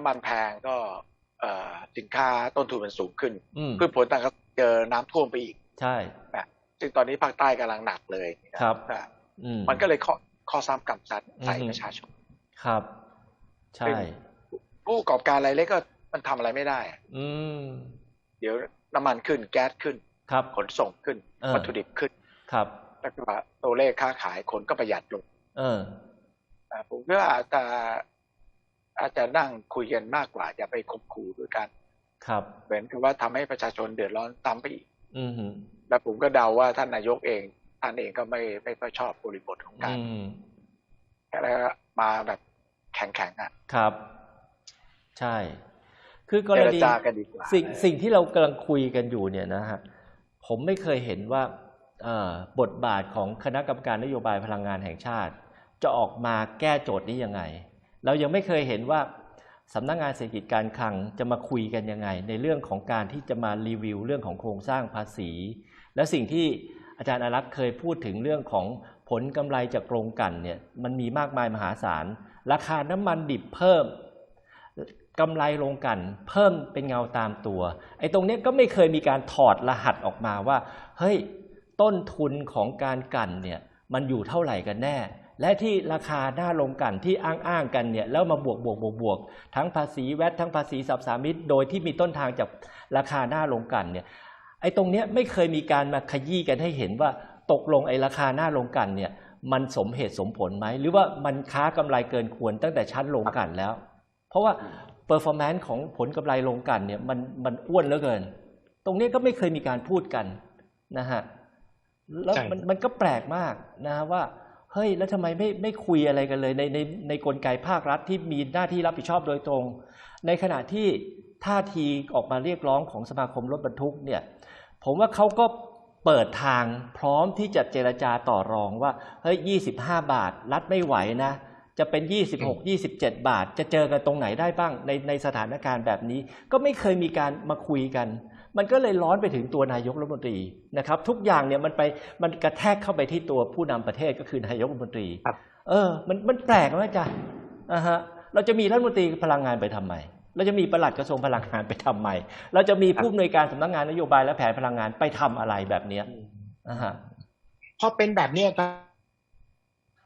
น้ำมันแพงก็เอ่อสินค้าต้นทุนมันสูงขึ้นอืมพืชผลต่างก็เจอน้ำท่วมไปอีก ใช่นะซึ่งตอนนี้ภาคใต้กำลังหนักเลยนะครับนะอืมมันก็เลยข้อข้อซ้ำกำซัดใส่อือฮึประชาชนครับ ใช่ซึ่งผู้ประกอบการรายเล็กก็มันทำอะไรไม่ได้ อืมเดี๋ยวน้ำมันขึ้นแก๊สขึ้นครับขนส่งขึ้นเออวัตถุดิบขึ้น ครับแล้วก็ตัวเลขค้าขายคนก็ประหยัดลง เอออ่าผมก็อาจจะ อาจจะนั่งคุยกันมากกว่าอย่าไปข่มขู่ด้วยกัน ครับเหมือนกับว่าทำให้ประชาชนเดือดร้อนตามไปอีก อืมฮึแล้วผมก็เดาว่าท่านนายกเองท่านเองก็ไม่ไม่ค่อยชอบบริบทของการอืมแล้วมาแบบแข็งๆอะ ครับ ใช่ คือกเจรรณีจากันดีกว่าสิ่งสิ่งที่เรากำลังคุยกันอยู่เนี่ยนะฮะผมไม่เคยเห็นว่าเอ่อบทบาทของคณะกรรมการนโยบายพลังงานแห่งชาติ จะออกมาแก้โจทย์นี้ยังไง เรายังไม่เคยเห็นว่าสำนักงานเศรษฐกิจการคลังจะมาคุยกันยังไง ในเรื่องของการที่จะมารีวิวเรื่องของโครงสร้างภาษี และสิ่งที่อาจารย์อารักษ์เคยพูดถึงเรื่องของผลกำไรจากโรงกันเนี่ยมันมีมากมายมหาศาล ราคาน้ำมันดิบเพิ่มกำไรโรงกัน เพิ่มเป็นเงาตามตัวไอ้ตรงนี้ก็ไม่เคยมีการถอดรหัสออกมาว่า เฮ้ยต้นทุนของการกันเนี่ยมันอยู่เท่าไหร่กันแน่ และที่ราคาหน้าโรงกลั่นที่อ้างๆกันเนี่ยแล้วมาบวกบวกบวกบวกทั้งภาษีแวดทั้งภาษีสรรพสามิตโดยที่มีต้นทางจากราคาหน้าโรงกลั่นเนี่ยไอ้ตรงเนี้ยไม่เคยมีการมาขยี้กันให้เห็นว่าตกลงไอ้ราคาหน้าโรงกลั่นเนี่ยมันสมเหตุสมผลไหม หรือว่ามันค้ากำไรเกินควรตั้งแต่ชั้นโรงกลั่นแล้ว เพราะว่าเปอร์ฟอร์แมนซ์ของผลกำไรลงกลันเนี่ยมันมันอ้วนเหลือเกิน ตรงนี้ก็ไม่เคยมีการพูดกันนะฮะแล้วใช่มันมันก็แปลกมากนะว่า เฮ้ยแล้วทำไมไม่ไม่คุยอะไรกันเลยในในในกลไกภาครัฐที่มีหน้าที่รับผิดชอบโดยตรง ในขณะที่ท่าทีออกมาเรียกร้องของสมาคมรถบรรทุกเนี่ยผมว่าเขาก็เปิดทางพร้อมที่จะเจรจาต่อรองว่าเฮ้ย25 บาท รัฐไม่ไหวนะ จะเป็น 26 27 บาท จะเจอกันตรงไหนได้บ้างในในสถานการณ์แบบนี้ ก็ไม่เคยมีการมาคุยกัน มันก็เลยร้อนไปถึงตัวนายกรัฐมนตรีนะครับ ทุกอย่างเนี่ยมันไปมันกระแทกเข้าไปที่ตัวผู้นำประเทศก็คือนายกรัฐมนตรีครับเออ มันมันแปลกไหมจ๊ะอ่าฮะเราจะมีรัฐมนตรีพลังงานไปทำไมเราจะมีปลัดกระทรวงพลังงานไปทำไมเราจะมีผู้อำนวยการสำนักงานนโยบายและแผนพลังงานไปทำอะไรแบบเนี้ยอ่าฮะพอเป็นแบบเนี้ยครับ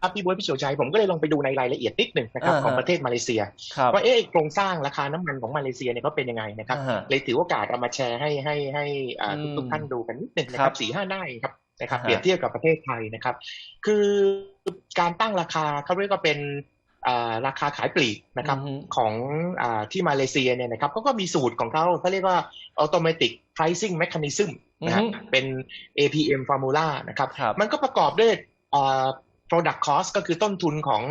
ครับพี่บ๊วยพี่เฉียวใจผมก็เลยลองไปดูในรายละเอียดนิดหนึ่งนะครับอ่าฮะของประเทศมาเลเซียครับว่าเอ๊ะโครงสร้างราคาน้ำมันของมาเลเซียเนี่ยเขาเป็นยังไงนะครับอ่าฮะเลยถือโอกาสเอามาแชร์ให้ให้ให้อ่าอืมทุกๆท่านดูกันนิดหนึ่งนะคครัรับบสี่ห้าหน้าเองครับนะครับอ่าฮะเปรียบเทียบกับประเทศไทยนะครับ คือการตั้งราคาเขาเรียกว่าเป็นอ่าราคาขายปลีกนะครับอือฮึของอาที่มาเลเซียเนี่ยนะครับเขาก็มีสูตรของเขาเขาเรียกว่า automatic pricing mechanism นะฮะอือฮึเป็น APM formula นะครับครับมันก็ประกอบด้วยอ่า product cost ก็คือต้นทุนของ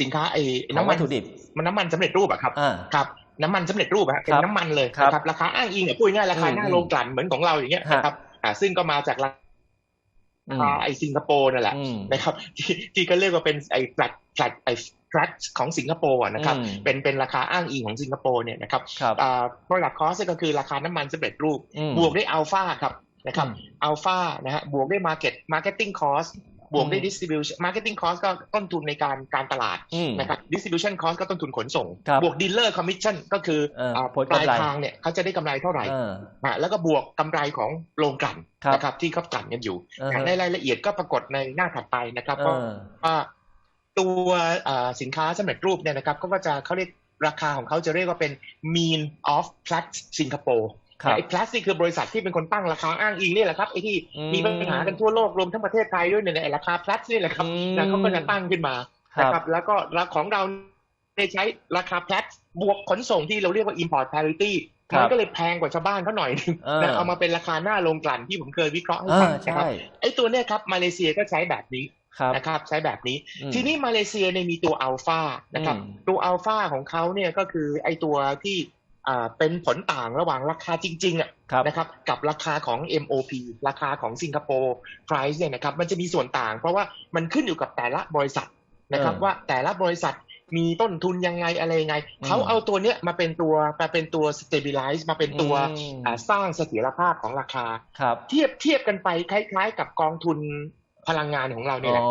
สินค้าไอ้ของน้ำมัวันตถุดิบมันน้ำมันสำเร็จรูปอะครับอ่าครับน้ำมันสำเร็จรูปอะฮะเป็นครับน้ำมันเลยครับนะครับราคาอ้างอิงอะพูดง่ายๆราคาอืมหน้าโรงกลั่นเหมือนของเราอย่างเงี้ยฮะนะครับอ่าซึ่งก็มาจากราอืมคาไอ้สิงคโปร์นั่นแหละอืมนะครับที่ที่ก็เรียกว่าเป็นไอ้ flat flat ไอ้ flat ของสิงคโปร์อะนะครับอืมเป็นเป็นราคาอ้างอิงของสิงคโปร์เนี่ยนะครับครับอ่า product cost ก็คือราคาน้ำมันสำเร็จรูปอืมบวกด้วยอัลฟาครับนะครับอืมอัลฟานะฮะบวกด้วย market marketing cost บวกด้วยอืม distribution marketing cost ก็ต้นทุนในการการตลาดอืมนะครับ distribution cost ก็ต้นทุนขนส่งครับบวก dealer commission ก็คือเอออ่าผลปกำลายไรทางเนี่ยเขาจะได้กำไรเท่าไหร่เอออะแล้วก็บวกกำไรของโรงกลั่นครับนะครับที่เขากลั่นกันอยู่อ่าฮะในรายละเอียดก็ปรากฏในหน้าถัดไปนะครับเอก็อว่าตัวอ่าสินค้าสำเร็จรูปเนี่ยนะครับก็จะเขาเรียกราคาของเขาจะเรียกว่าเป็น mean of Platts Singapore ครับไอ้ Platts นี่คือบริษัทที่เป็นคนตั้งราคาอ้างอิงนี่แหละครับไอ้ที่อืมมีปัญหากันทั่วโลกรวมทั้งประเทศไทยด้วยเนี่ยไอ้ราคา Platts นี่แหละครับอืมนะเขาก็จะตั้งขึ้นมาครับนะครับแล้วก็ราของเราเนี่ยใช้ราคา Platts บวกขนส่งที่เราเรียกว่า import parity ครับมันก็เลยแพงกว่าชาวบ้านเขาหน่อยนึงเออนะเอามาเป็นราคาหน้าโรงกลั่นที่ผมเคยวิเคราะห์ให้อ่าฟังนะคใช่รับไอ้ตัวเนี้ยครับมาเลเซียก็ใช้แบบนี้ครับนะครับใช้แบบนี้อืมทีนี้มาเลเซียเนี่ยมีตัวอัลฟานะครับอืมตัวอัลฟาของเขาเนี่ยก็คือไอตัวที่อ่า เป็นผลต่างระหว่างราคาจริงๆอะครับนะครับกับราคาของ MOP ราคาของสิงคโปร์ price เนี่ยนะครับมันจะมีส่วนต่าง เพราะว่ามันขึ้นอยู่กับแต่ละบริษัทนะครับเออว่าแต่ละบริษัทมีต้นทุนยังไงอะไรยังไงอืมเขาเอาตัวเนี้ยมาเป็นตัวมาเป็นตัว stabilize มาเป็นตัวอืมอ่าสร้างเสถียรภาพของราคาครับเทียบเทียบกันไปคล้ายๆ กับกองทุน พลังงานของเราเนี่ยอ๋แหอละ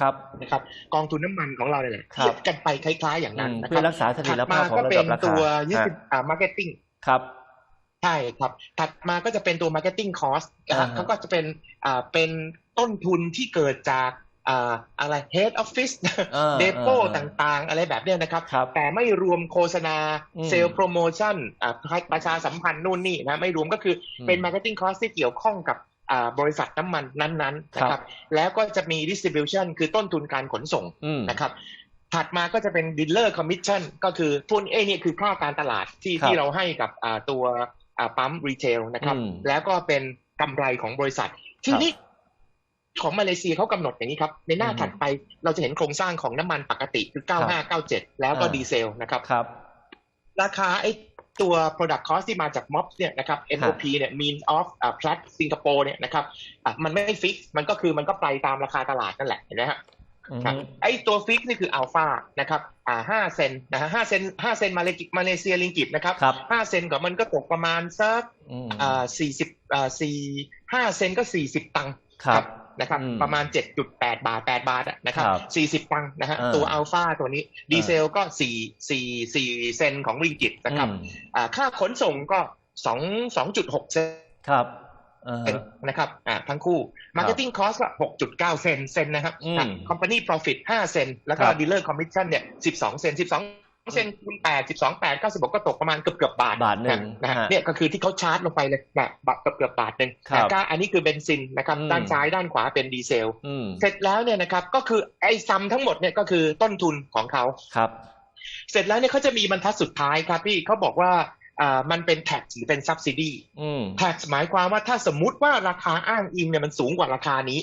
ครับนะครับ กองทุนน้ำมันของเราเนี่ยแหละครับเทียบกันไปคล้าย ๆ อย่างนั้นอืมนะคเพื่รัอบรักษาเสถีถัยดรภามาพของก็ระเป็ดันบราคาตัวยึดฮะอ่ามาร์เก็ตติ้งครับใช่ครับ ถัดมาก็จะเป็นตัว Marketing Cost นะฮะอ่าฮะเขาก็จะเป็นอ่าเป็นต้นทุนที่เกิดจากอ่าอะไร Head Office เออเดโปเออต่างๆ อะไรแบบเนี้ยนะครับครับ แต่ไม่รวมโฆษณาอืมเซลล์โปรโมชั่นอ่าประชาสัมพันธ์นู่นนี่นะ ไม่รวมก็คืออมเป็น Marketing Cost ที่เกี่ยวข้องกับอ่า บริษัทน้ำมันนั้นๆนะคครัรับบแล้วก็จะมี Distribution คือต้นทุนการขนส่งอืมนะครับถัดมาก็จะเป็น Dealer Commission ก็คือทุนเอ้นี่คือค่าการตลาดที่ครับที่เราให้กับอ่าตัวอ่าปั๊มรีเทลนะครับอืมแล้วก็เป็นกำไรของบริษัท ทีนี้ของมาเลเซียเขากำหนดอย่างนี้ครับ ในหน้าอืมถัดไปเราจะเห็นโครงสร้างของน้ำมันปกติคือ 9597 แล้วก็อ่าดีเซลนะครับครับราคาไอ้ ตัว product cost ที่มาจาก MOPS เนี่ยนะครับ MOP เนี่ย mean of อ่า Platts Singapore เนี่ยนะครับอะมันไม่ฟิกมันก็คือมันก็ไปตามราคาตลาดนั่นแหละเห็นไหมฮะอืมครับไอ้ตัวฟิกนี่คืออัลฟานะครับอ่าห้าเซนนะฮะห้าเซนห้าเซนมาเลกิมาเลเซียลิงกิตนะครับครับห้าเซนกับมันก็ตกประมาณสักอืมอ่าสี่สิบอ่าสี่ห้าเซนก็สี่สิบตังค์ครับ นะครับอืมประมาณเจ็ดจุดแปดบาทแปดบาทอะนะครับครับสี่สิบตังค์นะฮะเออตัวอัลฟาตัวนี้ดีเซลก็สี่สี่สี่เซนของริงกิตนะครับอืมอ่าค่าขนส่งก็สองสองจุดหกเซนครับเออนะครับอ่าทั้งคู่ Marketing Cost ก็ 6.9 เซนเซนนะครับอืมอะ Company Profit 5 เซนแล้วก็ครับ Dealer Commission เนี่ย 12 เซน12 เซนคูณ8 12 8 96ก็ตกประมาณเกือบเกือบๆบาทบาทหนึ่งนะฮะฮะเนี่ยก็คือที่เขาชาร์จลงไปเลยนะบาทเกือบเกือบๆบาทหนึ่งครับนะก็อันนี้คือเบนซินนะครับอืมด้านซ้ายด้านขวาเป็นดีเซลอืมเสร็จแล้วเนี่ยนะครับก็คือไอ้ซัมทั้งหมดเนี่ยก็คือต้นทุนของเขาครับเสร็จแล้วเนี่ยเขาจะมีบรรทัดสุดท้ายครับพี่เขาบอกว่าอ่ามันเป็น tax หรือเป็น subsidy อืม tax หมายความว่าถ้าสมมุติว่าราคาอ้างอิงเนี่ยมันสูงกว่าราคานี้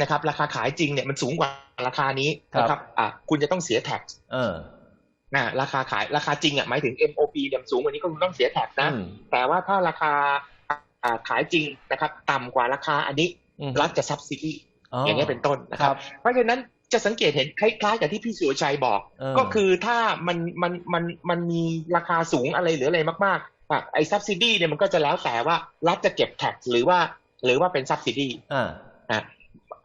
นะครับ ราคาขายจริงเนี่ยมันสูงกว่าราคานี้นะครับอะคุณจะต้องเสีย tax เออ นะราคาขายราคาจริงอะหมายถึง MOP เนี่ยสูงกว่านี้ก็คุณต้องเสีย tax นะอืมแต่ว่าถ้าราคาอ่าขายจริงนะครับ ต่ำกว่าราคาอันนี้อืมรัฐจะ subsidy อย่างเงี้ยเป็นต้นนะคครัรับบเพราะฉะนั้นจะสังเกตเห็นคล้ายๆกับที่พี่สุรชัยบอกเออก็คือถ้ามันมันมันมันมีราคาสูงอะไรหรืออะไรมากๆอะไอ้ subsidy เนี่ยมันก็จะแล้วแต่ว่ารัฐจะเก็บ tax หรือว่า หรือว่าเป็น subsidy อ่าอะ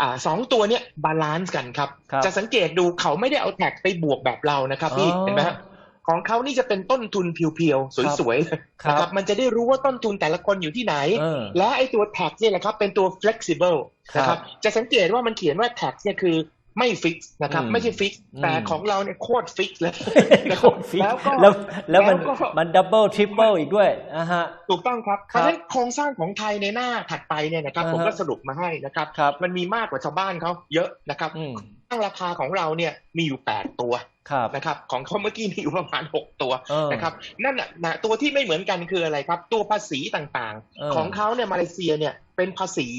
อ่าสองตัวเนี้ยบาลานซ์กันครับครับจะสังเกตดูเขาไม่ได้เอา tax ไปบวกแบบเรานะครับพี่อ๋อเห็นไหมฮะของเขานี่จะเป็นต้นทุนเพียวๆ สวยๆเลยครับนะครับ มันจะได้รู้ว่าต้นทุนแต่ละคนอยู่ที่ไหนเออและไอ้ตัว tax เนี่ยแหละครับ เป็นตัว flexible ครับนะครับ จะสังเกตว่ามันเขียนว่า tax เนี่ยคือ ไม่ฟิกนะครับอืมไม่ใช่ฟิกอืมแต่ของเราเนี่ยโคตรฟิกเลยโคตรฟิกแล้วก็แล้วแล้วมันแล้วก็มันดับเบิลทริปเปิลอีกด้วยอะฮะถูกต้องครับเพครับราะฉะนั้นโครงสร้างของไทยในหน้าถัดไปเนี่ยนะครับอ่าฮะผมก็สรุปมาให้นะครับครับ มันมีมากกว่าชาวบ้านเขาเยอะนะครับอืมตั้งราคาของเราเนี่ยมีอยู่ 8 ตัวครับนะครับของเขาเมื่อกี้มีอยู่ประมาณ 6 ตัวเออนะครับนั่นน่ะนะตัวที่ไม่เหมือนกันคืออะไรครับ ตัวภาษีต่างเออๆของเขาเนี่ยมาเลเซียเนี่ยเป็นภาษี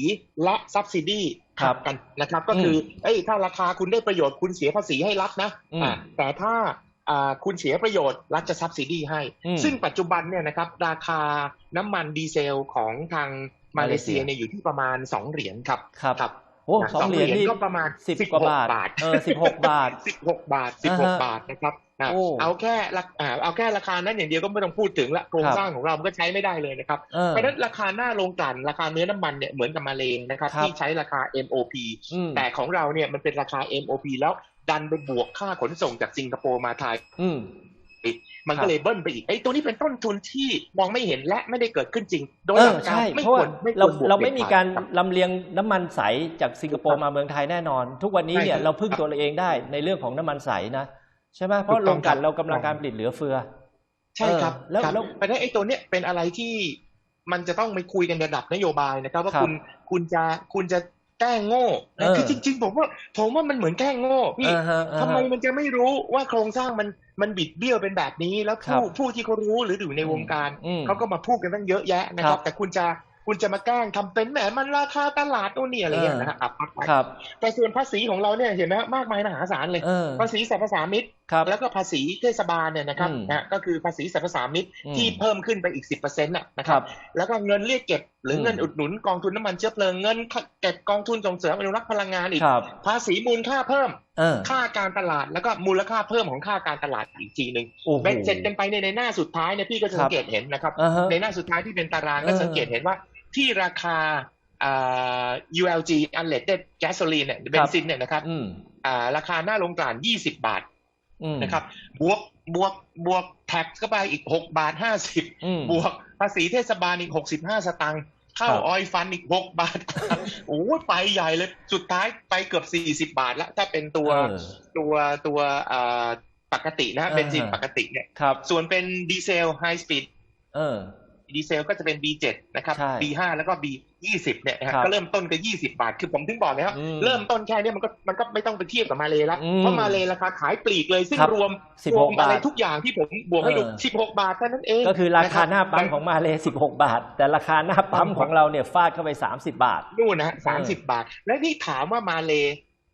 และ subsidy ครับกันนะครับ ก็คือเอ้ยถ้าราคาคุณได้ประโยชน์คุณเสียภาษีให้รัฐนะอืมอ่าแต่ถ้าอ่าคุณเสียประโยชน์รัฐจะ subsidy ให้อืมซึ่งปัจจุบันเนี่ยนะครับราคาน้ำมันดีเซลของทางมาเลเซียเนี่ยอยู่ที่ประมาณ 2 เหรียญครับครับครับ โอ้นะสองเหรียญนี่ก็ประมาณสิบ16กว่าบาทบาท เออสิบหกบาทสิบหกบาทสิบอ่าหกฮะบาทนะครับนะโอ้เอาแค่ราอ่าเอาแค่ราคานั้นอย่างเดียวก็ไม่ต้องพูดถึงละโครงครับสร้างของเรามันก็ใช้ไม่ได้เลยนะครับเออเพราะฉะนั้นราคาหน้าโรงกลั่นราคาเนื้อน้ำมันเนี่ยเหมือนกับมาเลงนะครับครับที่ใช้ราคา MOP อืมแต่ของเราเนี่ยมันเป็นราคา MOP แล้วดันไปบวกค่าขนส่งจากสิงคโปร์มาไทยอื มมันครัก็บเลยเบิ้ลไปอีกไอ้ตัวนี้เป็นต้นทุนที่มองไม่เห็นและไม่ได้เกิดขึ้นจริง โดยเอหลัอกการใช่ไม่เพราะควว่ารไม่ควเรารบวกเราไม่มีการเด็ดขดคบลำเลียงน้ำมันใสจากสิงคโปร์มาเมืองไทยแน่นอน ทุกวันนี้เนี่ยใช่ครับเราพึ่งตัวเราเองได้ในเรื่องของน้ำมันใสนะใช่ไหมเพราะถูกโรต้องงกลั่นครับเรากำลังการผลิตเหลือเฟือ ใช่ครับเออแล้วครับแล้วเพราะฉะนั้นไอ้ตัวเนี้ยเป็นอะไรที่มันจะต้องไปคุยกันระดับนโยบายนะครับ ว่าครับคุณคุณจะคุณจะแก ล้งโง่เออคือจริง ๆ ผมว่า ผมว่ามันเหมือนแกล้งโง่พี่อ่าฮะอ่าฮะทำไมมันจะไม่รู้ว่าโครงสร้างมันมันบิดเบี้ยวเป็นแบบนี้ แล้วครัผู้บผู้ที่เขารู้หรืออยู่ในวงการอืมเขาก็มาพูดกันตั้งเยอะแยะนะคครัรับบแต่คุณจะ คุณจะมาแกล้งทำเป็นแหมมันราคาตลาดโน่นนี่อะไรเงี้ยเออนะฮะอับปักไปครับแต่ส่วนภาษีของเราเนี่ยเห็นไหมฮะมากมายมหาศาลเลยเออภาษีสรรพสามิตครับแล้วก็ภาษีเทศบาลเนี่ยนะครับอืมนะก็คือภาษีสรรพสามิตอืมที่เพิ่มขึ้นไปอีก10%น่ะนะคครัรับบแล้วก็เงินเรียกเก็บ หรืออมเงินอุดหนุนกองทุนน้ำมันเชื้อเพลิงเงินเก็บกองทุนส่งเสริมอนุรักษ์พลังงานอีกครับภาษีมูลค่าเพิ่มเออค่าการตลาดแล้วก็มูลค่าเพิ่มของค่าการตลาดอีกทีหนึ่งโอ้โหเบ็ดเสร็จกันไปในในหน้าสุดท้ายเนี่ยพี่ก็จะครับสังเกตเห็นนะครับอ่าฮะในหน้าสุดท้ายที่เป็นตารางก็เออสังเกตเห็นว่า ที่ราคาอ่า ULG unleaded gasoline เนี่ยเบนซินเนี่ยนะครับอืมอ่าราคาหน้าโรงกลั่น20 บาทอืมนะครับ บวกบวกบวกแท็กเข้าไปอีก 6 บาท 50อืมบวกภาษีเทศบาลอีก 65 สตางค์เข้าครับออยฟันอีก 6 บาทโอ้ยไปใหญ่เลย สุดท้ายไปเกือบ 40 บาทแล้วถ้าเป็นตัวเออตัวตัวเอ่อปกตินะอ่าเบนซินปกติเนี่ยครับส่วนเป็นดีเซลไฮสปีดเออ ดีเซลก็จะเป็น B7 นะครับใช่ B5 แล้วก็ B20 เนี่ยนะฮะครับก็เริ่มต้นก็20 บาท คือผมถึงบอกแล้วอืมเริ่มต้นแค่เนี้มันก็มันก็ไม่ต้องไปเทียบกับมาเลแล้วอืมเพราะมาเลราคาขายปลีกเลย ซึ่งครับรวม16รวมอะไรบาททุกอย่างที่ผมบวกให้ดูเออ16 บาทเท่านั้นเอง ก็คือราคาหน้าปั๊มะบของมาเล16 บาท แต่ราคาหน้าปั๊มของเราเนี่ยฟาดเข้าไป 30 บาทนู่นนะสามสิบบาท และนี่ถามว่ามาเล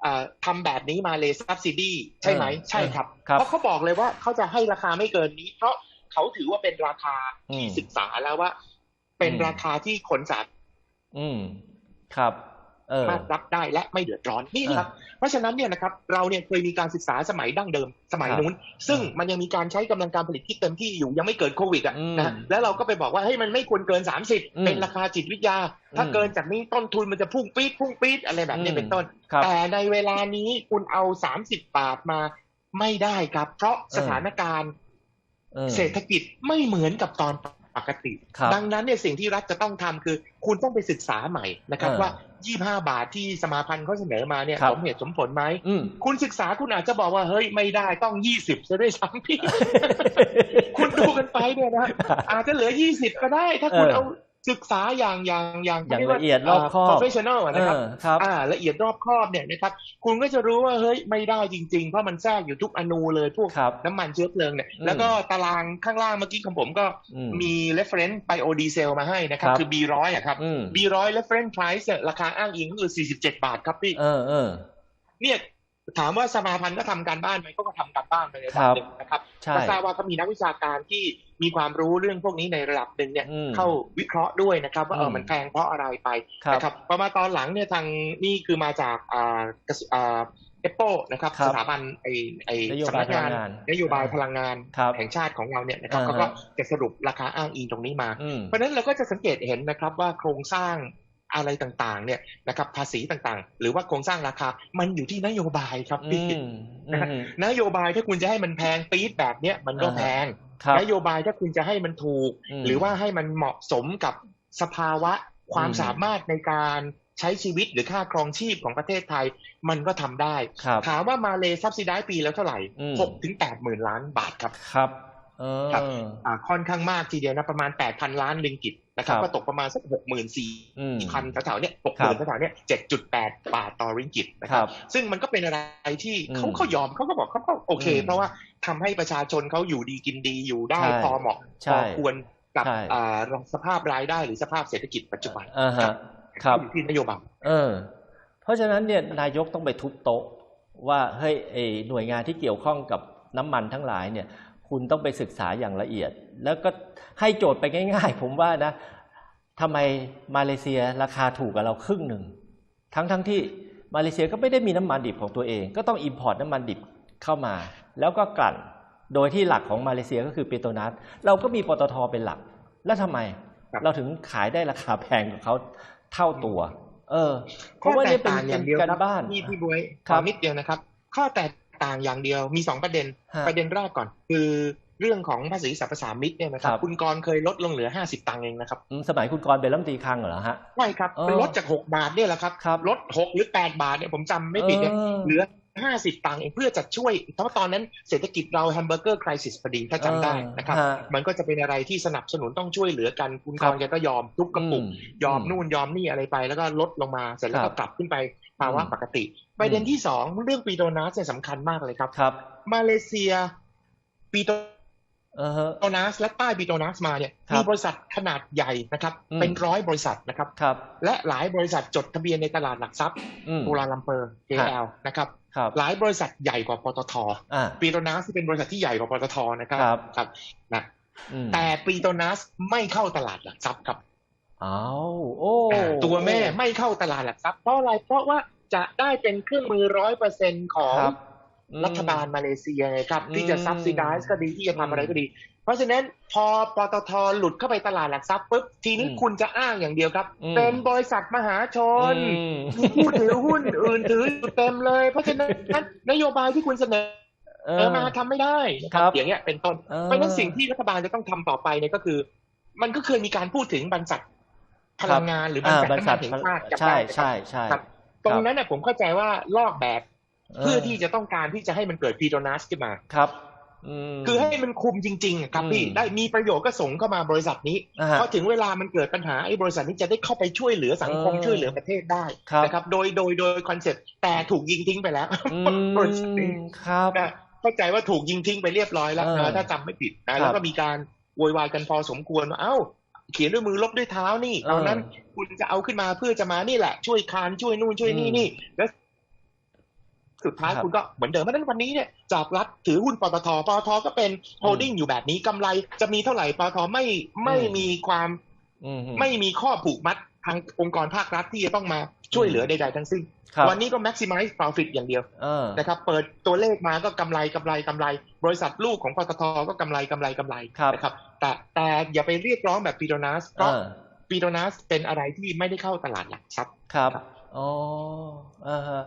เอ่อทำแบบนี้มาเลซับซิดีใช่ไหมเออใช่ครับครับ เพราะเขาบอกเลยว่าเขาจะให้ราคาไม่เกินนี้ เพราะ เขาถือว่าเป็นราคาที่อืมศึกษาแล้วว่า เป็นอืมราคาที่ขนสาอืมครับเออมารถรับได้และไม่เดือดร้อนนี่นะครับ เพราะฉะนั้นเนี่ยนะครับเราเนี่ยเคยมีการศึกษาสมัยดั้งเดิมสมัยครับนู้น ซึ่งอืมมันยังมีการใช้กำลังการผลิตที่เต็มที่อยู่ยังไม่เกิดโควิดอะอืมนะแล้วเราก็ไปบอกว่าเฮ้ยมันไม่ควรเกินอืม30 เป็นราคาจิตวิทยา ถ้าอืมเกินจากนี้ต้นทุนมันจะพุ่งปี๊ดพุ่งปี๊ดอะไรแบบนี้อืมเป็นต้นครับแต่ในเวลานี้คุณเอา 30 บาทมาไม่ได้ครับ เพราะสถานการณ์ เออเศรษฐกิจไม่เหมือนกับตอนปกติครับดังนั้นเนี่ยสิ่งที่รัฐจะต้องทำคือ คุณต้องไปศึกษาใหม่นะครับเออว่า 25 บาทที่สมาพันธ์เขาเสนอมาเนี่ยครับสมเหตุสมผลไหมอืมคุณศึกษาคุณอาจจะบอกว่า เฮ้ยไม่ได้ต้อง 20ซะด้วยซ้ำพี่ คุณดูกันไปเนี่ยนะอาจจะเหลือ 20 ก็ได้ ถ้าคุณเออเอา ศึกษาอย่างอย่างอย่างอย่างละเอียดรอบคอบ professional อะนะครับเออครับอ่าละเอียดรอบคอบเนี่ยนะครับคุณก็จะรู้ว่าเฮ้ยไม่ได้จริง ๆ เพราะมันแทรกอยู่ทุกอนูเลยพวกครับน้ำมันเชื้อเพลิงเนี่ยอืมแล้วก็ตารางข้างล่างเมื่อกี้ของผมก็อืมมี reference biodiesel มาให้นะครับครับคือ B100 อะครับอืม B100 reference price เนี่ยราคาอ้างอิงก็คือ47 บาทครับพี่เออเออเนี่ย ถามว่าสมาพันธ์ก็ทำการบ้านไหมก็ทำการบ้านไปในระครัดับบหนึ่งนะครับใช่ก็ทราบว่าเขามีนักวิชาการที่มีความรู้เรื่องพวกนี้ในระดับหนึ่งเนี่ยอืมเข้าวิเคราะห์ด้วยนะครับ ว่าเออือมมันแพงเพราะอะไรไปครับนะครับพอมาตอนหลังเนี่ยทางนี่คือมาจากอ่ากระทรวงอ่าเอปโปนะครับครับสถาบันไอไอนโยสำบายนักงานพลังงานนโยบายพลังงานครับแห่งชาติของเราเนี่ยนะครับอ่าฮะเขาก็จะสรุปราคาอ้างอิงตรงนี้มาอืมเพราะฉะนั้นเราก็จะสังเกตเห็นนะครับว่าโครงสร้าง อะไรต่างๆเนี่ยนะครับภาษีต่างๆ หรือว่าโครงสร้างราคามันอยู่ที่นโยบายครับอืพี่มอืมนโยบายถ้าคุณจะให้มันแพงปี๊ดแบบเนี้ยมันก็อ่าฮะแพงครับนโยบายถ้าคุณจะให้มันถูกอืมหรือว่าให้มันเหมาะสมกับสภาวะความอืมสามารถในการใช้ชีวิตหรือค่าครองชีพของประเทศไทยมันก็ทำได้ครับถามว่ามาเลซับซิได้ปีแล้วเท่าไหร่อืมหกถึงแปดหมื่นล้านบาทครับครับเออครับอ่าค่อนข้างมากทีเดียวนะประมาณแปดพันล้านลิงกิต นะครับครับก็ตกประมาณสักหกหมื่นสี่อืมพันแถวๆเนี้ยหกหครัมื่บนแถวๆเนี้ยเจ็ดจุดแปดบาทต่อริงกิตนะคครัรับบซึ่งมันก็เป็นอะไรที่อืมเขาเขายอมเขาก็บอกเขาก็โอเคอืมเพราะว่าทำให้ประชาชนเขาอยู่ดีกินดีอยู่ได้ใช่พอเหมาะใช่พอควรกับใช่อ่าสภาพรายได้หรือสภาพเศรษฐกิจปัจจุบันอ่าฮะครับอยู่ที่นโยบายเออ เพราะฉะนั้นเนี่ยนายกต้องไปทุบโต๊ะว่าเฮ้ยไอหน่วยงานที่เกี่ยวข้องกับน้ำมันทั้งหลายเนี่ย คุณต้องไปศึกษาอย่างละเอียด แล้วก็ให้โจทย์ไปง่าย ๆ ผมว่านะทำไมมาเลเซียราคาถูกกับเราครึ่งหนึ่ง ทั้งทั้งที่มาเลเซียก็ไม่ได้มีน้ำมันดิบของตัวเอง ก็ต้องอิมพอร์ตน้ำมันดิบเข้ามา แล้วก็กลั่นโดยที่หลักของมาเลเซียก็คือเปโตรนัสเราก็มีปตทเป็นหลัก แล้วทำไมครับเราถึงขายได้ราคาแพงกว่าเขาเท่าตัว เออเพข้อราะว่าแตนี่กเป็นต่างอย่างเดียวการครับบ้านพี่พี่บวยคขรัอบนิดเดียวนะครับ ข้อแตก ต่างอย่างเดียวมีสองประเด็นฮะประเด็นแรกก่อน คือเรื่องของภาษีสรรพสามิตเนี่ยนะครัครับบคุณกรณ์เคยลดลงเหลือ 50 ตังค์เองนะครับอืมสมัยคุณกรณ์เป็นรัฐมนตรีคลังเหรอฮะใช่ครับอ๋อเป็นลดจาก 6 บาทเนี่ยแหละครับครับลด 6 หรือ 8 บาทเนี่ยผมจำไม่ผิดเนี่ยเออเหลือ 50 ตังค์เองเพื่อจะช่วย เพราะตอนนั้นเศรษฐกิจเราแฮมเบอร์เกอร์คริสิสพอดีถ้าจำได้นะครับเออฮะมันก็จะเป็นอะไรที่สนับสนุนต้องช่วยเหลือกันคุณครักบรณ์แกก็ยอมทุกกระปุกอืมยอมอืมนู่นยอมนี่อะไรไป แล้วก็ลดลงมาเสร็จแล้วครัก็บกลับขึ้นไปภาวะอืมปกติ ประเด็นที่สองเรื่องปีโดนัสเนี่ยสำคัญมากเลยครับครับ มาเลเซียปีโตเออฮะนัสและใต้ปีโตนัสมาเนี่ยครับมีบริษัทขนาดใหญ่นะครับอืมเป็นร้อยบริษัทนะครับครับ และหลายบริษัทจดทะเบียนในตลาดหลักทรัพย์อืมกัวลาลัมเปอร์ KL นะครับครับหลายบริษัทใหญ่กว่าปตทอ่าปีโตนัสที่เป็นบริษัทที่ใหญ่กว่าปตทนะครับครับครับนะอืมแต่ปีโตนัสไม่เข้าตลาดหลักทรัพย์ครับอ้าวโอ้อ่าตัวแม่ไม่เข้าตลาดหลักทรัพย์เพราะอะไรเพราะว่า จะได้เป็นเครื่องมือร้อยเปอร์เซ็นของครับอืมรัฐบาลมาเลเซียไงครับ ที่จะอืม subsidize ก็ดีที่จะทำอะไรอืมก็ดี เพราะฉะนั้นพอปตทหลุดเข้าไปตลาดหลักทรัพย์ปุ๊บทีนี้อืมคุณจะอ้างอย่างเดียวครับอืมเป็นบริษัทมหาชนอืมมีผู้ถือหุ้นอื่นถืออยู่เต็มเลย เพราะฉะนั้นนโยบายที่คุณเสนอเอเอออมาทำไม่ได้นะคครัรับบอย่างเงี้ยเป็นต้นเออเพราะฉะนั้นสิ่งที่รัฐบาลจะต้องทำต่อไปเนี่ยก็คือ มันก็เคยมีการพูดถึงบรรษัทพลังงานหรือบรรอ่าษัทบริน้ำษัมัทนแห่งชาติจำใช่ได้ไหมครับใช่ใช่ครับ ตรงนั้นเนี่ยผมเข้าใจว่าลอกแบบเออเพื่อที่จะต้องการที่จะให้มันเกิดพีโดนัสขึ้นมาครับอืมคือให้มันคุมจริงๆอะครับอืมพี่ได้มีประโยชน์ก็ส่งเข้ามาบริษัทนี้อ่าฮะพอถึงเวลามันเกิดปัญหาไอ้บริษัทนี้จะได้เข้าไปช่วยเหลือสังคมเออช่วยเหลือประเทศได้ครับนะครับ โดยโดยโดยคอนเซ็ปต์แต่ถูกยิงทิ้งไปแล้วอืบริษัทนี้มครับนะเข้าใจว่าถูกยิงทิ้งไปเรียบร้อยแล้วเออนะถ้าจำไม่ผิดครันะบแล้วก็มีการโวยวายกันพอสมควรว่าเอ้า เขียนด้วยมือลบด้วยเท้านี่เออตอนนั้นคุณจะเอาขึ้นมาเพื่อจะมานี่แหละ ช่วยคานช่วยนู่นช่วยนี่อืมนี่แล้วสุดท้ายครับคุณก็เหมือนเดิมเพราะฉะนั้นวันนี้เนี่ยจากรัฐถือหุ้นปตทปตทก็เป็นโฮลดิ้งอยู่แบบนี้กำไรจะมีเท่าไหร่ปตทไม่ไม่อืมมีความอืมไม่มีข้อผูกมัดทางองค์กรภาครัฐที่จะต้องมา ช่วยเหลือใดๆทั้งสิ้นครับวันนี้ก็ maximize profit อย่างเดียวเออนะครับ เปิดตัวเลขมาก็กำไรกำไรกำไร บริษัทลูกของปตทก็กำไรกำไรกำไรครับนะครับ แต่แต่อย่าไปเรียกร้องแบบปีโดนัสเพเอราะอปีโดนัสเป็นอะไรที่ไม่ได้เข้าตลาดหลักทรัพย์ครับครับอ๋ออ่าฮะ